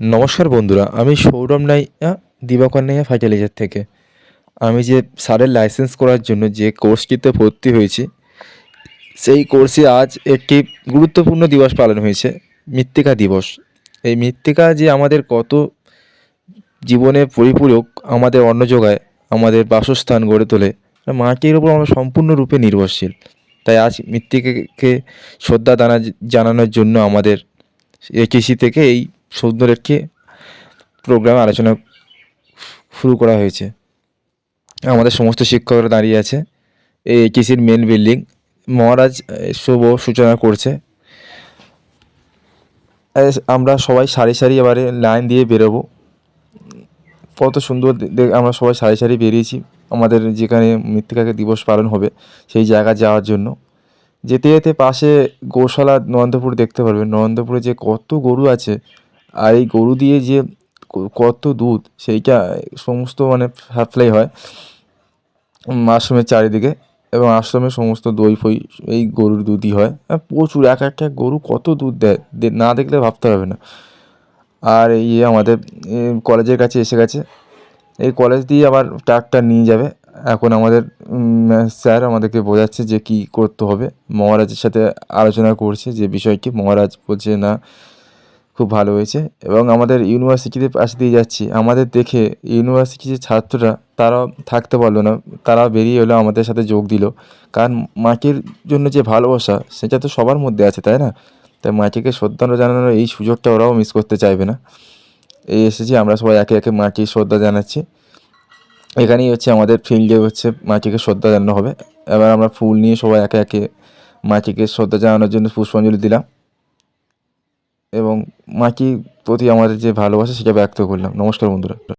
নমস্কার বন্ধুরা, আমি সৌরভ নাইয়া, দিবাকর নাইয়া ফার্টিলাইজার থেকে। আমি যে সারের লাইসেন্স করার জন্য যে কোর্সটিতে ভর্তি হয়েছি, সেই কোর্সে আজ একটি গুরুত্বপূর্ণ দিবস পালন হয়েছে, মৃত্তিকা দিবস। এই মৃত্তিকা যে আমাদের কত জীবনে পরিপূরক আমাদের অন্ন যোগায় আমাদের বাসস্থান গড়ে তোলে মাটির ওপর আমরা সম্পূর্ণরূপে নির্ভরশীল। তাই আজ মৃত্তিকাকে শ্রদ্ধা দানা জানানোর জন্য আমাদের কৃষি থেকে এই সুন্দর একটি প্রোগ্রাম আলোচনা শুরু করা হয়েছে। আমাদের সমস্ত শিক্ষকরা দাঁড়িয়ে আছে। এই কৃষির মেন বিল্ডিং মহারাজ শুভ সূচনা করছে। আমরা সবাই সারি সারি এবারে লাইন দিয়ে বেরোবো। কত সুন্দর আমরা সবাই সারি সারি বেরিয়েছি। আমাদের যেখানে মৃত্তিকাকে দিবস পালন হবে, সেই জায়গা যাওয়ার জন্য। যেতে যেতে পাশে গোশালা নরেন্দ্রপুর দেখতে পারবেন। নরেন্দ্রপুরে যে কত গরু আছে আর এই গরু দিয়ে যে কত দুধ, সেইটা সমস্ত মানে সাপ্লাই হয় আশ্রমের চারিদিকে এবং আশ্রমে সমস্ত দই ফই এই গরুর দুধই হয়। আর প্রচুর এক একটা গরু কত দুধ দেয় না দেখলে ভাবতে হবে না। আর এই আমাদের কলেজের কাছে এসে গেছে। এই কলেজ দিয়ে আবার ট্রাক্টর নিয়ে যাবে। এখন আমাদের স্যার আমাদেরকে বোঝাচ্ছে যে কী করতে হবে। মহারাজের সাথে আলোচনা করছে যে বিষয়টি মহারাজ বলছে না খুব ভালো হয়েছে এবং আমাদের ইউনিভার্সিটিতে পাশ দিয়ে যাচ্ছি। আমাদের দেখে ইউনিভার্সিটির ছাত্ররা, তারাও থাকতে পারল না। তারা বেরিয়ে এলো আমাদের সাথে যোগ দিল। কারণ মাটির জন্য যে ভালোবাসা, সেটা তো সবার মধ্যে আছে, তাই না? তাই মাটিকে শ্রদ্ধা জানানোর এই সুযোগটা ওরাও মিস করতে চাইবে না। এই এসেছি, আমরা সবাই একে একে মাটির শ্রদ্ধা জানাচ্ছি। এখানেই হচ্ছে আমাদের ফিল্ডে হচ্ছে মাটিকে শ্রদ্ধা জানানো হবে। এবার আমরা ফুল নিয়ে সবাই একে একে মাটিকে শ্রদ্ধা জানানোর জন্য পুষ্পাঞ্জলি দিলাম। এবং মাটির প্রতি আমাদের যে ভালোবাসা সেটা ব্যক্ত করলাম। নমস্কার বন্ধুরা।